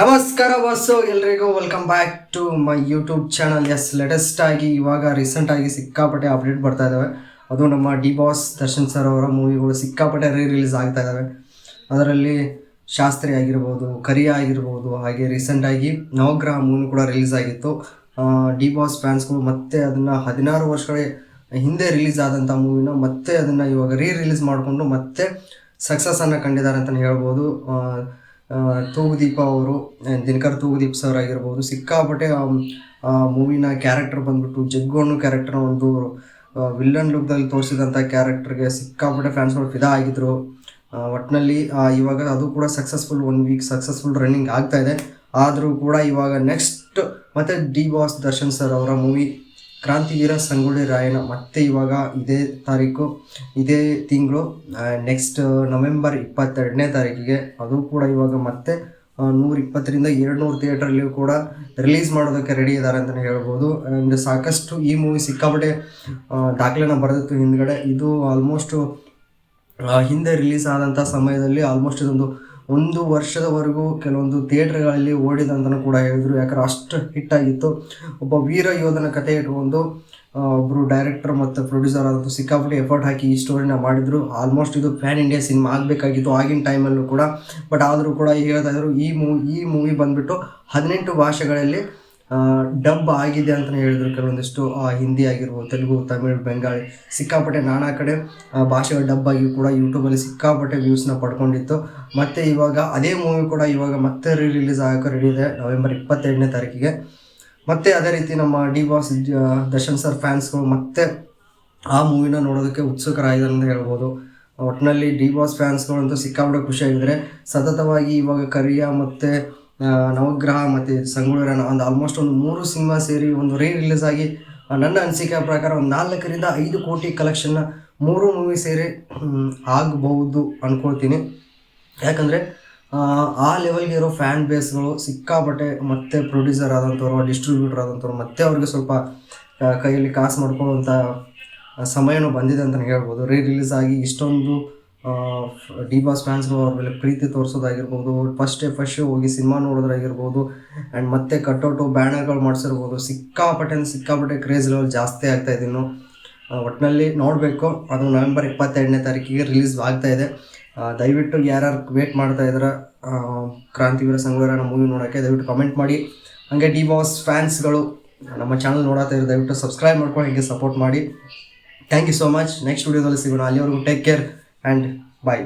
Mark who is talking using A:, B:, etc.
A: ನಮಸ್ಕಾರ ವಾಸು, ಎಲ್ರಿಗೂ welcome back to my YouTube channel as latest ಆಗಿ ಇವಾಗ ರೀಸೆಂಟ್ ಆಗಿ ಸಿಕ್ಕಾಪಟ್ಟೆ ಅಪ್ಡೇಟ್ ಬರ್ತಾ ಇದ್ದಾವೆ ಅದು ನಮ್ಮ ಡಿ ಬಾಸ್ ದರ್ಶನ್ ಸರ್ ಅವರ ಮೂವಿಗಳು ಸಿಕ್ಕಾಪಟ್ಟೆ ರೀ ರಿಲೀಸ್ ಆಗ್ತಾ ಇದ್ದಾವೆ ಅದರಲ್ಲಿ ಶಾಸ್ತ್ರಿ ಆಗಿರ್ಬೋದು, ಕರಿಯ ಆಗಿರ್ಬೋದು, ಹಾಗೆ ರೀಸೆಂಟಾಗಿ ನವಗ್ರಹ ಮೂವಿ ಕೂಡ ರಿಲೀಸ್ ಆಗಿತ್ತು. ಡಿ ಬಾಸ್ ಫ್ಯಾನ್ಸ್ಗಳು ಮತ್ತೆ ಅದನ್ನು ಹದಿನಾರು ವರ್ಷಗಳ ಹಿಂದೆ ರಿಲೀಸ್ ಆದಂಥ ಮೂವಿನ ಮತ್ತೆ ಅದನ್ನು ಇವಾಗ ರೀ ರಿಲೀಸ್ ಮಾಡಿಕೊಂಡು ಮತ್ತೆ ಸಕ್ಸಸನ್ನು ಕಂಡಿದ್ದಾರೆ ಅಂತಲೇ ಹೇಳ್ಬೋದು. ತೂಗುದೀಪ ಅವರು ದಿನಕರ್ ತೂಗುದೀಪ್ ಸರ್ ಆಗಿರ್ಬೋದು, ಸಿಕ್ಕಾಪಟ್ಟೆ, ಆ ಮೂವಿನ ಕ್ಯಾರೆಕ್ಟರ್ ಬಂದ್ಬಿಟ್ಟು, ಜಗ್ಗೋಣ್ಣು ಕ್ಯಾರೆಕ್ಟರ್ ಒಂದು ವಿಲ್ಲನ್ ಲುಕ್ದಲ್ಲಿ ತೋರಿಸಿದಂಥ ಕ್ಯಾರೆಕ್ಟರ್ಗೆ ಸಿಕ್ಕಾಪಟ್ಟೆ ಫ್ಯಾನ್ಸ್ಗಳು ಫಿದಾ ಆಗಿದ್ದರು ಒಟ್ಟಿನಲ್ಲಿ ಇವಾಗ ಅದು ಕೂಡ successful one week successful running ಆಗ್ತಾ ಇದೆ. ಆದರೂ ಕೂಡ ಇವಾಗ ನೆಕ್ಸ್ಟ್ ಮತ್ತು ಡಿ ಬಾಸ್ ದರ್ಶನ್ ಸರ್ ಅವರ ಮೂವಿ ಕ್ರಾಂತಿವೀರ ಸಂಗೊಳ್ಳಿ ರಾಯಣ್ಣ ಮತ್ತೆ ಇವಾಗ ಇದೇ ತಾರೀಕು, ಇದೇ ತಿಂಗಳು ನೆಕ್ಸ್ಟ್ ನವೆಂಬರ್ ಇಪ್ಪತ್ತೆರಡನೇ ತಾರೀಕಿಗೆ. ಅದು ಕೂಡ ಇವಾಗ ಮತ್ತೆ ನೂರ ಇಪ್ಪತ್ತರಿಂದ ಎರಡು ನೂರು ಥಿಯೇಟ್ರಲ್ಲಿಯೂ ಕೂಡ ರಿಲೀಸ್ ಮಾಡೋದಕ್ಕೆ ರೆಡಿ ಇದ್ದಾರೆ ಅಂತಲೇ ಹೇಳ್ಬೋದು. ಆ್ಯಂಡ್ ಸಾಕಷ್ಟು ಈ ಮೂವಿ ಸಿಕ್ಕಾಪಟ್ಟೆ ದಾಖಲೆನ ಬರೆದಿತ್ತು ಹಿಂದ್ಗಡೆ. ಇದು ಆಲ್ಮೋಸ್ಟು ಹಿಂದೆ ರಿಲೀಸ್ ಆದಂಥ ಸಮಯದಲ್ಲಿ ಆಲ್ಮೋಸ್ಟ್ ಇದೊಂದು ಒಂದು ವರ್ಷದವರೆಗೂ ಕೆಲವೊಂದು ಥಿಯೇಟ್ರ್ಗಳಲ್ಲಿ ಓಡಿದ ಅಂತಲೂ ಕೂಡ ಹೇಳಿದ್ರು. ಯಾಕಂದ್ರೆ ಅಷ್ಟು ಹಿಟ್ ಆಗಿತ್ತು ಒಬ್ಬ ವೀರ ಯೋಧನ ಕಥೆ ಇಟ್ಕೊಂಡು ಒಬ್ಬರು ಡೈರೆಕ್ಟರ್ ಮತ್ತು ಪ್ರೊಡ್ಯೂಸರ್ ಆದಂಥ ಸಿಕ್ಕಾಪಟ್ಟೆ ಎಫರ್ಟ್ ಹಾಕಿ ಈ ಸ್ಟೋರಿನ ಮಾಡಿದರು. ಆಲ್ಮೋಸ್ಟ್ ಇದು ಫ್ಯಾನ್ ಇಂಡಿಯಾ ಸಿನಿಮಾ ಆಗಬೇಕಾಗಿತ್ತು ಆಗಿನ ಟೈಮಲ್ಲೂ ಕೂಡ. ಬಟ್ ಆದರೂ ಕೂಡ ಹೇಳ್ತಾ ಇದ್ರು, ಈ ಮೂವಿ ಈ ಮೂವಿ ಬಂದುಬಿಟ್ಟು ಹದಿನೆಂಟು ಭಾಷೆಗಳಲ್ಲಿ ಡಬ್ ಆಗಿದೆ ಅಂತಲೇ ಹೇಳಿದ್ರು ಕೆಲವೊಂದಿಷ್ಟು ಹಿಂದಿ ಆಗಿರ್ಬೋದು, ತೆಲುಗು, ತಮಿಳು, ಬೆಂಗಾಳಿ ಸಿಕ್ಕಾಪಟ್ಟೆ ನಾನಾ ಕಡೆ ಭಾಷೆಗಳ ಡಬ್ ಆಗಿ ಕೂಡ ಯೂಟ್ಯೂಬಲ್ಲಿ ಸಿಕ್ಕಾಪಟ್ಟೆ ವ್ಯೂಸ್ನ ಪಡ್ಕೊಂಡಿತ್ತು. ಮತ್ತು ಇವಾಗ ಅದೇ ಮೂವಿ ಕೂಡ ಇವಾಗ ಮತ್ತೆ ರೀ ರಿಲೀಸ್ ಆಗೋಕೆ ರೆಡಿ ಇದೆ ನವೆಂಬರ್ ಇಪ್ಪತ್ತೆರಡನೇ ತಾರೀಕಿಗೆ. ಮತ್ತೆ ಅದೇ ರೀತಿ ನಮ್ಮ ಡಿ ಬಾಸ್ ದರ್ಶನ್ ಸರ್ ಫ್ಯಾನ್ಸ್ಗಳು ಮತ್ತೆ ಆ ಮೂವಿನ ನೋಡೋದಕ್ಕೆ ಉತ್ಸುಕರಾಗಿದ್ದಾರೆ ಅಂತ ಹೇಳ್ಬೋದು. ಒಟ್ಟಿನಲ್ಲಿ ಡಿ ಬಾಸ್ ಫ್ಯಾನ್ಸ್ಗಳಂತೂ ಸಿಕ್ಕಾಪಟ್ಟೆ ಖುಷಿಯಾಗಿದ್ದಾರೆ. ಸತತವಾಗಿ ಇವಾಗ ಕರಿಯ ಮತ್ತು ನವಗ್ರಹ ಮತ್ತು ಸಂಗೊಳ್ಳಿ ಒಂದು ಆಲ್ಮೋಸ್ಟ್ ಒಂದು ಮೂರು ಸಿನಿಮಾ ಸೇರಿ ಒಂದು ರೀ ರಿಲೀಸ್ ಆಗಿ ನನ್ನ ಅನಿಸಿಕೆಯ ಪ್ರಕಾರ ಒಂದು ನಾಲ್ಕರಿಂದ ಐದು ಕೋಟಿ ಕಲೆಕ್ಷನ್ನ ಮೂರು ಮೂವಿ ಸೇರಿ ಆಗಬಹುದು ಅಂದ್ಕೊಳ್ತೀನಿ ಯಾಕಂದರೆ, ಆ ಲೆವೆಲ್ಗೆ ಇರೋ ಫ್ಯಾನ್ ಬೇಸ್ಗಳು ಸಿಕ್ಕಾಪಟ್ಟೆ ಮತ್ತೆ ಪ್ರೊಡ್ಯೂಸರ್ ಆದಂಥವ್ರು ಡಿಸ್ಟ್ರಿಬ್ಯೂಟರ್ ಆದಂಥವ್ರು ಮತ್ತೆ ಅವ್ರಿಗೆ ಸ್ವಲ್ಪ ಕೈಯಲ್ಲಿ ಕಾಸು ಮಾಡ್ಕೊಳ್ಳುವಂಥ ಸಮಯನೂ ಬಂದಿದೆ ಅಂತಲೇ ಹೇಳ್ಬೋದು. ರೀ ರಿಲೀಸ್ ಆಗಿ ಇಷ್ಟೊಂದು ಡಿ ಬಾಸ್ ಫ್ಯಾನ್ಸ್ಗಳು ಅವ್ರ ಮೇಲೆ ಪ್ರೀತಿ ತೋರಿಸೋದಾಗಿರ್ಬೋದು ಫಸ್ಟ್ ಡೇ ಫಸ್ಟ್ ಶೋ ಹೋಗಿ ಸಿನಿಮಾ ನೋಡೋದಾಗಿರ್ಬೋದು ಆ್ಯಂಡ್ ಮತ್ತೆ ಕಟ್ಔಟು ಬ್ಯಾನರ್ಗಳು ಮಾಡಿಸಿರ್ಬೋದು ಸಿಕ್ಕಾಪಟ್ಟೆ ಸಿಕ್ಕಾಪಟ್ಟೆ ಕ್ರೇಜ್ ಲೆವೆಲ್ ಜಾಸ್ತಿ ಆಗ್ತಾ ಇದೆ ಇನ್ನು. ಆ, ಒಟ್ಟಿನಲ್ಲಿ ನೋಡಬೇಕು ಅದು ನವೆಂಬರ್ ಇಪ್ಪತ್ತೆರಡನೇ ತಾರೀಕಿಗೆ ರಿಲೀಸ್ ಆಗ್ತಾ ಇದೆ. ದಯವಿಟ್ಟು ಯಾರ್ಯಾರು ವೇಟ್ ಮಾಡ್ತಾ ಇದ್ದಾರೆ ಕ್ರಾಂತಿವೀರ ಸಂಗೊಳ್ಳಿ ಮೂವಿ ನೋಡೋಕ್ಕೆ ದಯವಿಟ್ಟು ಕಮೆಂಟ್ ಮಾಡಿ. ಹಾಗೆ ಡಿ ಬಾಸ್ ಫ್ಯಾನ್ಸ್ಗಳು ನಮ್ಮ ಚಾನಲ್ ನೋಡತ್ತಾ ಇರೋ ದಯವಿಟ್ಟು ಸಬ್ಸ್ಕ್ರೈಬ್ ಮಾಡ್ಕೊಂಡು ಹೀಗೆ ಸಪೋರ್ಟ್ ಮಾಡಿ. Thank you so much next ವಿಡಿಯೋದಲ್ಲಿ ಸಿಗೋಣ. ಅಲ್ಲಿವರೆಗೂ ಟೇಕ್ ಕೇರ್ ಆ್ಯಂಡ್ ಬಾಯ್